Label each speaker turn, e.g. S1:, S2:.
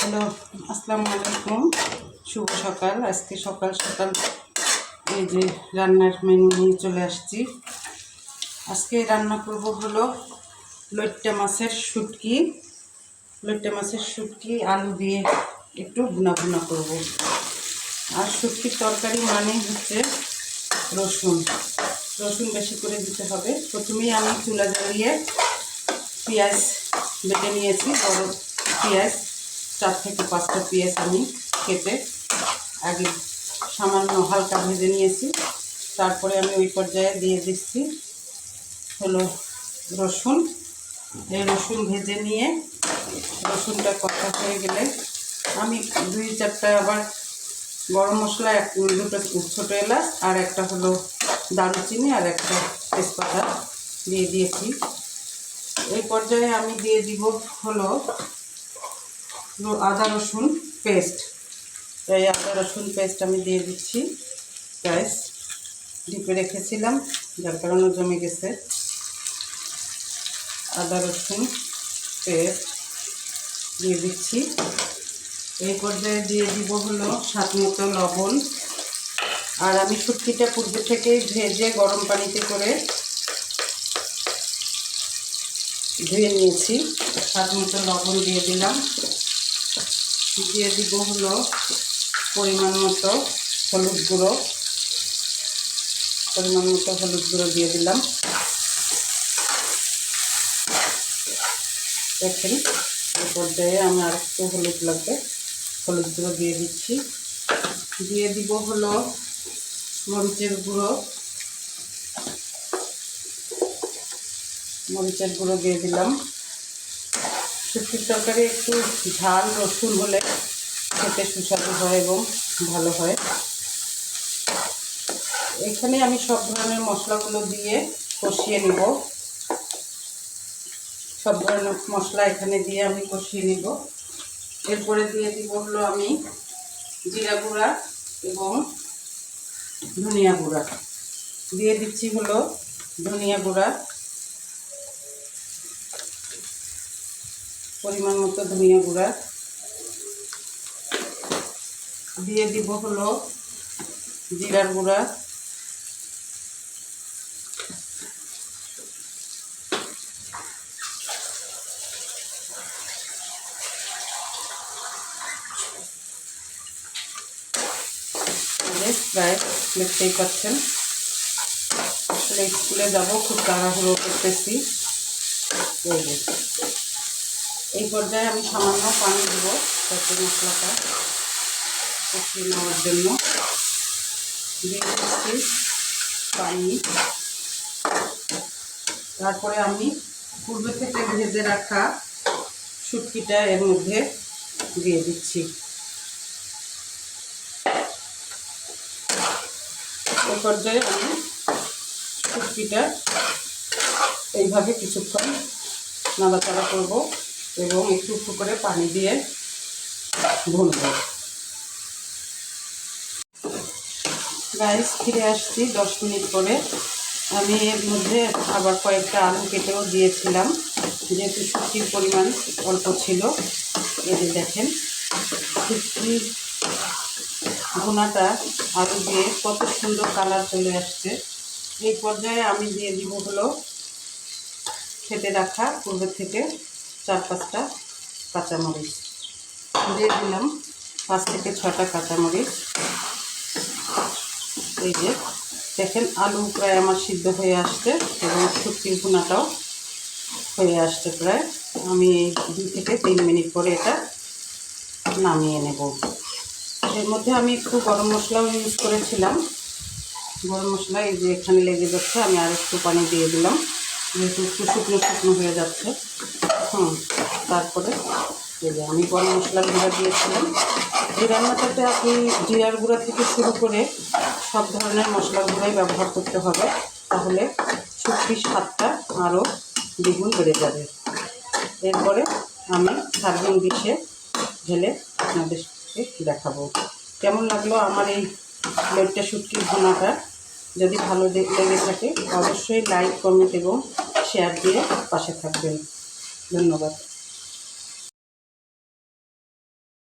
S1: Hello, আসসালামু আলাইকুম। শুভ সকাল। আজকে সকাল সকাল এই যে রান্নার মেনু নিয়ে চলে আসছি। আজকে রান্না করব হলো লইট্টা মাছের শুটকি। লইট্টা মাছের শুটকি, আলু দিয়ে একটু ভুনা ভুনা করব। আর শুটকির তরকারি মানে হচ্ছে রসুন। রসুন বেশি করে দিতে হবে। প্রথমেই আমি চুলা জ্বালিয়ে পেঁয়াজ বেটে নিয়েছি, বড় পেঁয়াজ। চার থেকে পাঁচটা পেঁয়াজ আমি কেটে আগে সামান্য হালকা ভেজে নিয়েছি। তারপরে আমি ওই পর্যায়ে দিয়ে দিচ্ছি হলো রসুন। এই রসুন ভেজে নিয়ে রসুনটা কষা হয়ে গেলে আমি দুই চারটা আবার গরম মশলা, এক দুটো ছোটো এলাচ আর একটা হলো দারুচিনি আর একটা তেজপাতা দিয়ে দিয়েছি। এই পর্যায়ে আমি দিয়ে দিব হলো আদা রসুন পেস্ট। এই আদা রসুন পেস্ট আমি দিয়ে দিচ্ছি। গ্যাস, ডিপে রেখেছিলাম, যার কারণে জমে গেছে। আদা রসুন পেস্ট দিয়ে দিচ্ছি। এই পর্যায়ে দিয়ে দিব হলো স্বাদ মতো লবণ। আর আমি শুটকিটা পূর্বে থেকেই ভেজে গরম পানিতে করে ধুয়ে নিয়েছি। স্বাদ মতো লবণ দিয়ে দিলাম। দিয়ে দিব হলো পরিমাণ মতো হলুদ গুঁড়ো। পরিমাণ মতো হলুদ গুঁড়ো দিয়ে দিলাম। দেখেন পর্যায়ে আমি আর একটু হলুদ লাগবে। হলুদ গুঁড়ো দিয়ে দিচ্ছি। দিয়ে দিব হলো মরিচের গুঁড়ো। মরিচের গুঁড়ো দিয়ে দিলাম। শুক্তির তরকারি একটু ঝাল, রসুন হলে খেতে সুস্বাদু হয় এবং ভালো হয়। এখানে আমি সব ধরনের মশলাগুলো দিয়ে কষিয়ে নেব। সব ধরনের মশলা এখানে দিয়ে আমি কষিয়ে নেব। এরপরে দিয়ে দিব হলো আমি জিরা গুঁড়া এবং ধনিয়া গুঁড়া। দিয়ে দিচ্ছি হলো ধনিয়া গুঁড়া। পরিমাণ মতো ধনিয়া গুঁড়া। দিয়ে দিব হলো জিরার গুঁড়া। প্রায় দেখতেই পাচ্ছেন। আসলে স্কুলে যাব, খুব তাড়াহুড়ো করতেছি। এই পর্যায়ে আমি সামান্য পানি দেব যাতে মশলাটা কষিয়ে নেওয়ার জন্য। পানি। তারপরে আমি পূর্বে থেকে ভেজে রাখা শুটকিটা এর মধ্যে দিয়ে দিচ্ছি। এই পর্যায়ে আমি শুটকিটা এইভাবে কিছুক্ষণ নাড়াচাড়া করব। এবং একটু একটু করে পানি দিয়ে ভুনব গাইস ফিরে আসছি দশ মিনিট পরে। আমি এর মধ্যে আবার কয়েকটা আলু কেটেও দিয়েছিলাম। যেহেতু শুক্তির পরিমাণ অল্প ছিল এতে দেখেন শুক্তি ভুনাটা আলু দিয়ে কত সুন্দর কালার চলে আসছে। এই পর্যায়ে আমি দিয়ে দিব হলো খেতে রাখা পূর্বের থেকে চার পাঁচটা কাঁচামরিচ। দিয়ে দিলাম পাঁচ থেকে ছটা কাঁচামরিচ। এই যে, দেখেন আলু প্রায় আমার সিদ্ধ হয়ে আসছে এবং শুক্তির ভুনাটাও হয়ে আসছে প্রায়। আমি এই দুই থেকে তিন মিনিট পরে এটা নামিয়ে নেব। এর মধ্যে আমি একটু গরম মশলাও ইউজ করেছিলাম। গরম মশলা এই যে এখানে লেগে যাচ্ছে, আমি আর একটু পানি দিয়ে দিলাম। যেহেতু একটু শুকনো শুকনো হয়ে যাচ্ছে। হুম তারপরে আমি গরম মশলার গুঁড়া দিয়েছিলাম। এই রান্নাটাতে আপনি জিরার গুঁড়া থেকে শুরু করে সব ধরনের মশলার গুঁড়াই ব্যবহার করতে হবে। তাহলে শুক্তির স্বাদটা আরও দ্বিগুণ বেড়ে যাবে। এরপরে আমি সার্ভিং ডিশে ঢেলে আপনাদেরকে দেখাবো। কেমন লাগল আমার এই প্লেটটা শুটকির ভোনাটা? যদি ভালো লেগে থাকে, অবশ্যই লাইক, কমেন্ট এবং শেয়ার দিয়ে পাশে থাকবেন। ধন্যবাদ।